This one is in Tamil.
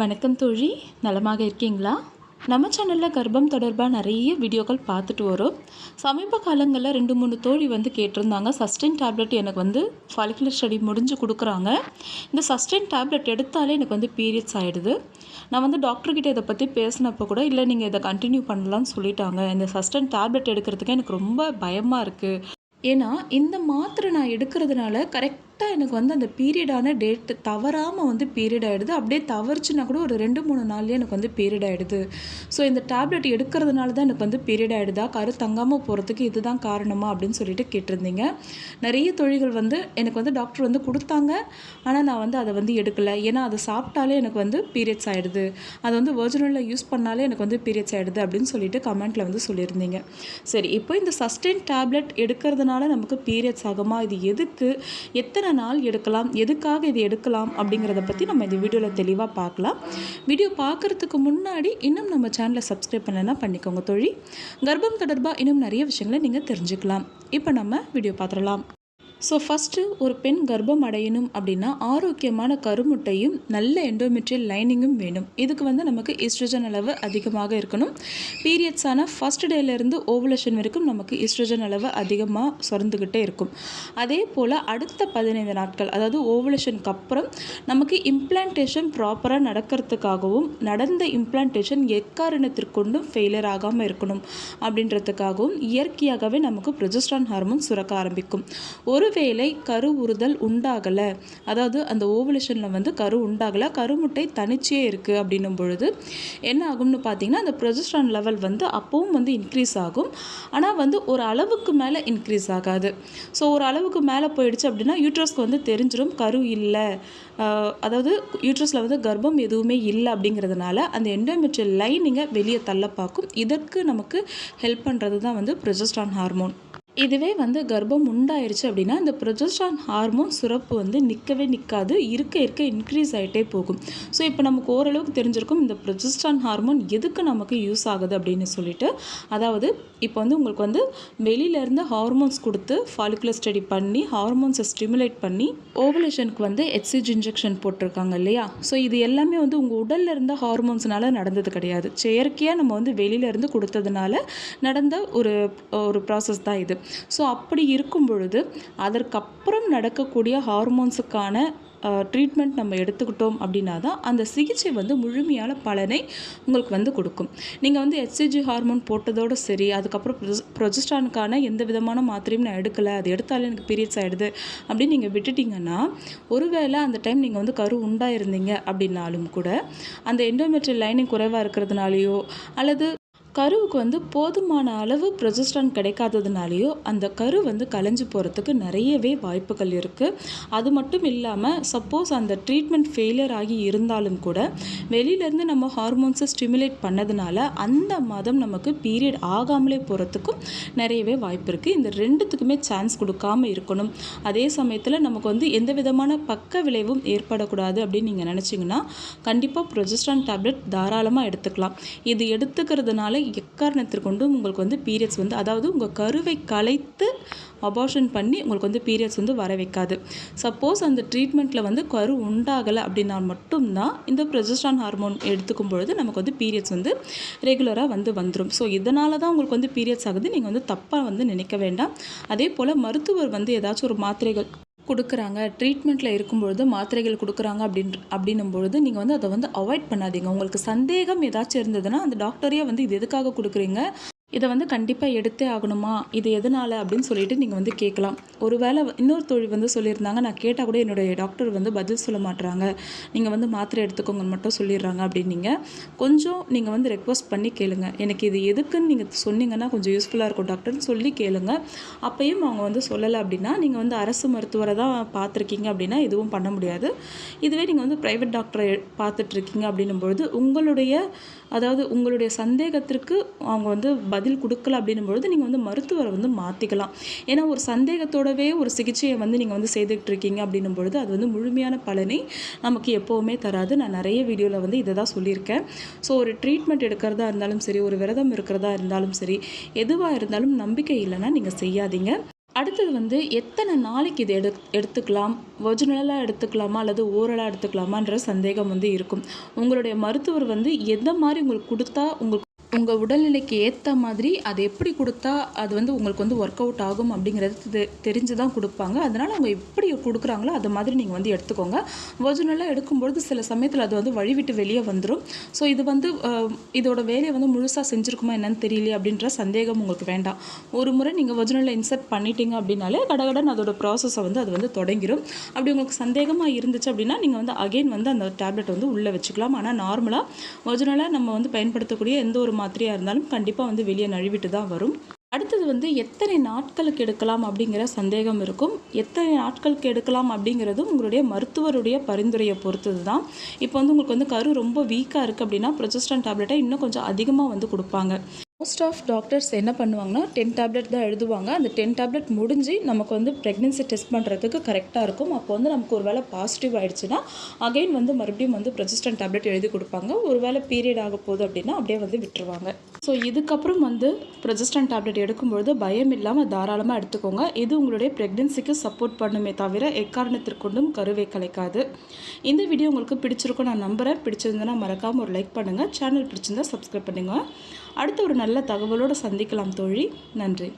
வணக்கம் தோழி. நலமாக இருக்கீங்களா? நம்ம சேனலில் கர்ப்பம் தொடர்பாக நிறைய வீடியோக்கள் பார்த்துட்டு வரும். சமீப காலங்களில் ரெண்டு மூணு தோழி வந்து கேட்டிருந்தாங்க சஸ்டெயின் டேப்லெட் எனக்கு வந்து ஃபாலிகுலர் ஸ்டடி முடிஞ்சு கொடுக்குறாங்க. இந்த சஸ்டெயின் டேப்லெட் எடுத்தாலே எனக்கு வந்து பீரியட்ஸ் ஆகிடுது நான் வந்து டாக்டர்கிட்ட இதை பற்றி பேசினப்போ கூட இல்லை நீங்கள் இதை கண்டினியூ பண்ணலாம்னு சொல்லிட்டாங்க. இந்த சஸ்டெயின் டேப்லெட் எடுக்கிறதுக்கு எனக்கு ரொம்ப பயமாக இருக்குது ஏன்னா இந்த மாத்திரை நான் எடுக்கிறதுனால கரெக்ட் கரெக்டாக எனக்கு வந்து அந்த பீரியடான டேட்டு தவறாமல் வந்து பீரியட் ஆகிடுது அப்படியே தவறுச்சுன்னா கூட ஒரு ரெண்டு மூணு நாள்லேயே எனக்கு வந்து பீரியட் ஆகிடுது ஸோ இந்த டேப்லெட் எடுக்கிறதுனால தான் எனக்கு வந்து பீரியட் ஆகிடுதா கரு தங்காமல் போகிறதுக்கு இதுதான் காரணமா அப்படின்னு சொல்லிட்டு கேட்டிருந்தீங்க. நிறைய தொழில்கள் வந்து எனக்கு வந்து டாக்டர் வந்து கொடுத்தாங்க. ஆனால் நான் வந்து அதை வந்து எடுக்கலை. ஏன்னா அதை சாப்பிட்டாலே எனக்கு வந்து பீரியட்ஸ் ஆகிடுது அதை வந்து ஒரிஜினலில் யூஸ் பண்ணாலே எனக்கு வந்து பீரியட்ஸ் ஆகிடுது அப்படின்னு சொல்லிட்டு கமெண்ட்டில் வந்து சொல்லியிருந்தீங்க. சரி இப்போ இந்த சஸ்டெயின் டேப்லெட் எடுக்கிறதுனால நமக்கு பீரியட்ஸ் ஆகுமா? இது எதுக்கு? எத்தனை நாள் எடுக்கலாம்? எதுக்காக இது எடுக்கலாம்? அப்படிங்கிறத பற்றி நம்ம இந்த வீடியோவில் தெளிவாக பார்க்கலாம். வீடியோ பார்க்குறதுக்கு முன்னாடி இன்னும் நம்ம சேனலை சப்ஸ்கிரைப் பண்ணலைன்னா பண்ணிக்கோங்க தொழில் கர்ப்பம் தொடர்பாக இன்னும் நிறைய விஷயங்களை நீங்கள் தெரிஞ்சுக்கலாம். இப்போ நம்ம வீடியோ பார்த்துடலாம். ஸோ ஃபஸ்ட்டு ஒரு பெண் கர்ப்பம் அடையணும் அப்படின்னா ஆரோக்கியமான கருமுட்டையும் நல்ல எண்டோமெட்ரியல் லைனிங்கும் வேணும். இதுக்கு வந்து நமக்கு ஈஸ்ட்ரஜன் அளவு அதிகமாக இருக்கணும். பீரியட்ஸான ஃபஸ்ட் டேலேருந்து ஓவலேஷன் வரைக்கும் நமக்கு ஈஸ்ட்ரஜன் அளவு அதிகமாக சுரந்துக்கிட்டே இருக்கும். அதே போல் அடுத்த பதினைந்து நாட்கள் அதாவது ஓவலேஷனுக்கு அப்புறம் நமக்கு இம்ப்ளான்டேஷன் ப்ராப்பராக நடக்கிறதுக்காகவும் நடந்த இம்ப்ளான்டேஷன் எக்காரணத்திற்கொண்டும் ஃபெயிலியர் ஆகாமல் இருக்கணும் அப்படின்றதுக்காகவும் இயற்கையாகவே நமக்கு ப்ரொஜஸ்ட்ரான் ஹார்மோன் சுரக்க ஆரம்பிக்கும். ஒரு ஒருவேளை கரு உறுதல் உண்டாகலை. அதாவது அந்த ஓவலேஷனில் வந்து கரு உண்டாகலை. கருமுட்டை தனிச்சே இருக்குது அப்படின்னும் பொழுது என்ன ஆகும்னு பார்த்தீங்கன்னா அந்த ப்ரொஜஸ்ட்ரான் லெவல் வந்து அப்போவும் வந்து இன்க்ரீஸ் ஆகும். ஆனால் வந்து ஒரு அளவுக்கு மேலே இன்க்ரீஸ் ஆகாது. ஸோ ஒரு அளவுக்கு மேலே போயிடுச்சு அப்படின்னா யூட்ரஸ்க்கு வந்து தெரிஞ்சிடும் கரு இல்லை. அதாவது யூட்ரஸில் வந்து கர்ப்பம் எதுவுமே இல்லை அப்படிங்கிறதுனால அந்த எண்டோமெட்ரியல் லைனிங்கை வெளியே தள்ள பார்க்கும். இதற்கு நமக்கு ஹெல்ப் பண்ணுறது தான் வந்து ப்ரொஜஸ்ட்ரான் ஹார்மோன் இதுவே வந்து கர்ப்பம் உண்டாயிருச்சு அப்படின்னா இந்த ப்ரொஜஸ்ட்ரான் ஹார்மோன் சுரப்பு வந்து நிற்கவே நிற்காது இருக்க இருக்க இன்க்ரீஸ் ஆகிட்டே போகும். ஸோ இப்போ நமக்கு ஓரளவுக்கு தெரிஞ்சிருக்கும் இந்த ப்ரொஜஸ்ட்ரான் ஹார்மோன் எதுக்கு நமக்கு யூஸ் ஆகுது அப்படின்னு சொல்லிட்டு அதாவது இப்போ வந்து உங்களுக்கு வந்து வெளியிலேருந்து ஹார்மோன்ஸ் கொடுத்து ஃபாலிகுலர் ஸ்டடி பண்ணி ஹார்மோன்ஸை ஸ்டிமுலேட் பண்ணி ஓவலேஷனுக்கு வந்து ஹெச்சிஜி இன்ஜெக்ஷன் போட்டிருக்காங்க இல்லையா? ஸோ இது எல்லாமே வந்து உங்கள் உடலில் இருந்த ஹார்மோன்ஸ்னால நடந்தது கிடையாது. செயற்கையாக நம்ம வந்து வெளியிலேருந்து கொடுத்ததுனால நடந்த ஒரு ஒரு ப்ராசஸ் தான் இது. ஸோ அப்படி இருக்கும் பொழுது அதற்கப்புறம் நடக்கக்கூடிய ஹார்மோன்ஸுக்கான ட்ரீட்மெண்ட் நம்ம எடுத்துக்கிட்டோம் அப்படின்னா தான் அந்த சிகிச்சை வந்து முழுமையான பலனை உங்களுக்கு வந்து கொடுக்கும். நீங்கள் வந்து எஸ்சிஜி ஹார்மோன் போட்டதோடு சரி அதுக்கப்புறம் ப்ரொஜெஸ்டானுக்கான எந்த விதமான மாத்திரையும் நான் எடுக்கலை அது எடுத்தாலே எனக்கு பீரியட்ஸ் ஆகிடுது அப்படின்னு நீங்கள் விட்டுட்டிங்கன்னா ஒருவேளை அந்த டைம் நீங்கள் வந்து கரு உண்டாயிருந்தீங்க அப்படின்னாலும் கூட அந்த எண்டோமெட்ரியல் லைனிங் குறைவாக இருக்கிறதுனாலையோ அல்லது கருவுக்கு வந்து போதுமான அளவு ப்ரொஜெஸ்ட்ரான் கிடைக்காததுனாலேயோ அந்த கரு வந்து கலைஞ்சு போகிறதுக்கு நிறையவே வாய்ப்புகள் இருக்குது அது மட்டும் இல்லாமல் சப்போஸ் அந்த ட்ரீட்மெண்ட் ஃபெயிலியர் ஆகி இருந்தாலும் கூட வெளியிலேருந்து நம்ம ஹார்மோன்ஸை ஸ்டிமுலேட் பண்ணதுனால அந்த மாதம் நமக்கு பீரியட் ஆகாமலே போகிறதுக்கும் நிறையவே வாய்ப்பு இருக்குது இந்த ரெண்டுத்துக்குமே சான்ஸ் கொடுக்காம இருக்கணும். அதே சமயத்தில் நமக்கு வந்து எந்த விதமான பக்க விளைவும் ஏற்படக்கூடாது அப்படின்னு நீங்கள் நினச்சிங்கன்னா கண்டிப்பாக ப்ரொஜெஸ்ட்ரான் டேப்லெட் தாராளமாக எடுத்துக்கலாம். இது எடுத்துக்கிறதுனால எக்காரணத்திற்கொண்டும் உங்களுக்கு வந்து பீரியட்ஸ் வந்து அதாவது உங்கள் கருவை கலைத்து அபார்ஷன் பண்ணி உங்களுக்கு வந்து பீரியட்ஸ் வந்து வர வைக்காது. சப்போஸ் அந்த ட்ரீட்மெண்ட்டில் வந்து கரு உண்டாகலை அப்படின்னா மட்டும்தான் இந்த ப்ரொஜஸ்டான் ஹார்மோன் எடுத்துக்கும் பொழுது நமக்கு வந்து பீரியட்ஸ் வந்து ரெகுலராக வந்து வந்துடும் ஸோ இதனால தான் உங்களுக்கு வந்து பீரியட்ஸ் ஆகுது. நீங்கள் வந்து தப்பாக வந்து நினைக்க வேண்டாம். அதே போல் மருத்துவர் வந்து ஏதாச்சும் ஒரு மாத்திரைகள் கொடுக்குறாங்க. ட்ரீட்மெண்ட்டில் இருக்கும்பொழுது மாத்திரைகள் கொடுக்குறாங்க அப்படின்ற அப்படின்னும் பொழுது நீங்கள் வந்து அதை வந்து அவாய்ட் பண்ணாதீங்க. உங்களுக்கு சந்தேகம் ஏதாச்சும் இருந்ததுன்னா அந்த டாக்டரே வந்து இது எதுக்காக கொடுக்குறீங்க? இதை வந்து கண்டிப்பாக எடுத்தே ஆகணுமா? இது எதனால் அப்படின்னு சொல்லிட்டு நீங்கள் வந்து கேட்கலாம். ஒருவேளை இன்னொரு தொழில் வந்து சொல்லியிருந்தாங்க நான் கேட்டால் கூட என்னுடைய டாக்டர் வந்து பதில் சொல்ல மாட்டுறாங்க நீங்கள் வந்து மாத்திரை எடுத்துக்கோங்கன்னு மட்டும் சொல்லிடுறாங்க அப்படின்னீங்க. கொஞ்சம் நீங்கள் வந்து ரெக்வஸ்ட் பண்ணி கேளுங்க. எனக்கு இது எதுக்குன்னு நீங்கள் சொன்னீங்கன்னா கொஞ்சம் யூஸ்ஃபுல்லாக இருக்கும் டாக்டர்னு சொல்லி கேளுங்க. அப்பயும் அவங்க வந்து சொல்லலை அப்படின்னா நீங்கள் வந்து அரசு மருத்துவரை தான் பார்த்துருக்கீங்க அப்படின்னா எதுவும் பண்ண முடியாது. இதுவே நீங்கள் வந்து ப்ரைவேட் டாக்டரை பார்த்துட்ருக்கீங்க அப்படின்னும் பொழுது உங்களுடைய அதாவது உங்களுடைய சந்தேகத்திற்கு அவங்க வந்து பதில் கொடுக்கல அப்படின்னும் பொழுது நீங்கள் வந்து மருத்துவரை வந்து மாற்றிக்கலாம் ஏன்னா ஒரு சந்தேகத்தோடவே ஒரு சிகிச்சையை வந்து நீங்கள் வந்து செய்துக்கிட்டு இருக்கீங்க அப்படின்னும் பொழுது அது வந்து முழுமையான பலனை நமக்கு எப்போவுமே தராது. நான் நிறைய வீடியோவில் வந்து இதை தான் சொல்லியிருக்கேன். ஸோ ஒரு ட்ரீட்மெண்ட் எடுக்கிறதா இருந்தாலும் சரி ஒரு விரதம் இருக்கிறதா இருந்தாலும் சரி எதுவாக இருந்தாலும் நம்பிக்கை இல்லைன்னா நீங்கள் செய்யாதீங்க. அடுத்தது வந்து எத்தனை நாளைக்கு இது எடு எடுத்துக்கலாம்? ஒரிஜினலாக எடுத்துக்கலாமா? அல்லது ஓரலாக எடுத்துக்கலாமான்ற சந்தேகம் வந்து இருக்கும். உங்களுடைய மருத்துவர் வந்து எந்த மாதிரி உங்களுக்கு கொடுத்தா உங்களுக்கு உங்கள் உடல்நிலைக்கு ஏற்ற மாதிரி அது எப்படி கொடுத்தா அது வந்து உங்களுக்கு வந்து ஒர்க் அவுட் ஆகும் அப்படிங்கிறது தெ தெரிஞ்சு தான் கொடுப்பாங்க. அதனால் அவங்க எப்படி கொடுக்குறாங்களோ அது மாதிரி நீங்கள் வந்து எடுத்துக்கோங்க. ஒரிஜினலாக எடுக்கும்பொழுது சில சமயத்தில் அது வந்து வழிவிட்டு வெளியே வந்துடும் ஸோ இது வந்து இதோட வேலையை வந்து முழுசாக செஞ்சுருக்குமா என்னன்னு தெரியலையே அப்படின்ற சந்தேகம் உங்களுக்கு வேண்டாம். ஒரு முறை நீங்கள் ஒரிஜினலில் இன்சர்ட் பண்ணிட்டீங்க அப்படின்னாலே கடகடன் அதோட ப்ராசஸை வந்து அது வந்து தொடங்கிடும் அப்படி உங்களுக்கு சந்தேகமாக இருந்துச்சு அப்படின்னா நீங்கள் வந்து அகைன் வந்து அந்த டேப்லெட் வந்து உள்ளே வச்சுக்கலாம். ஆனால் நார்மலாக ஒரிஜினலாக நம்ம வந்து பயன்படுத்தக்கூடிய எந்த ஒரு மாத்திரையாக இருந்தாலும் கண்டிப்பாக வந்து வெளியே நழுவிட்டு தான் வரும். அடுத்தது வந்து எத்தனை நாட்களுக்கு எடுக்கலாம் அப்படிங்கிற சந்தேகம் இருக்கும். எத்தனை நாட்களுக்கு எடுக்கலாம் அப்படிங்கிறது உங்களுடைய மருத்துவருடைய பரிந்துரையை பொறுத்தது தான். இப்போ வந்து உங்களுக்கு வந்து கரு ரொம்ப வீக்காக இருக்குது அப்படின்னா ப்ரொஜெஸ்ட்ரான் டேப்லெட்டை இன்னும் கொஞ்சம் அதிகமாக வந்து கொடுப்பாங்க. மோஸ்ட் ஆஃப் டாக்டர்ஸ் என்ன பண்ணுவாங்கன்னா டென் டேப்லெட் தான் எழுதுவாங்க. அந்த டென் டேப்லெட் முடிஞ்சு நமக்கு வந்து ப்ரெக்னென்சி டெஸ்ட் பண்ணுறதுக்கு கரெக்டாக இருக்கும். அப்போ வந்து நமக்கு ஒரு வேளை பாசிட்டிவ் ஆகிடுச்சுன்னா அகைன் வந்து மறுபடியும் வந்து ப்ரொஜெஸ்ட்ரான் டேப்லெட் எழுதி கொடுப்பாங்க. ஒரு வேளை பீரியட் ஆக போகுது அப்படின்னா அப்படியே வந்து விட்டுருவாங்க. ஸோ இதுக்கப்புறம் வந்து ப்ரொஜெஸ்ட்ரான் டேப்லெட் எடுக்கும்பொழுது பயம் இல்லாமல் தாராளமாக எடுத்துக்கோங்க. இது உங்களுடைய ப்ரெக்னென்சிக்கு சப்போர்ட் பண்ணுமே தவிர எக்காரணத்திற்கொண்டும் கருவை கலைக்காது. இந்த வீடியோ உங்களுக்கு பிடிச்சிருக்கும் நான் நம்புகிறேன் பிடிச்சிருந்தேன்னா மறக்காமல் ஒரு லைக் பண்ணுங்கள் சேனல் பிடிச்சிருந்தா சப்ஸ்கிரைப் பண்ணுங்கள் அடுத்த ஒரு நல்ல தகவலோடு சந்திக்கலாம் தோழி. நன்றி.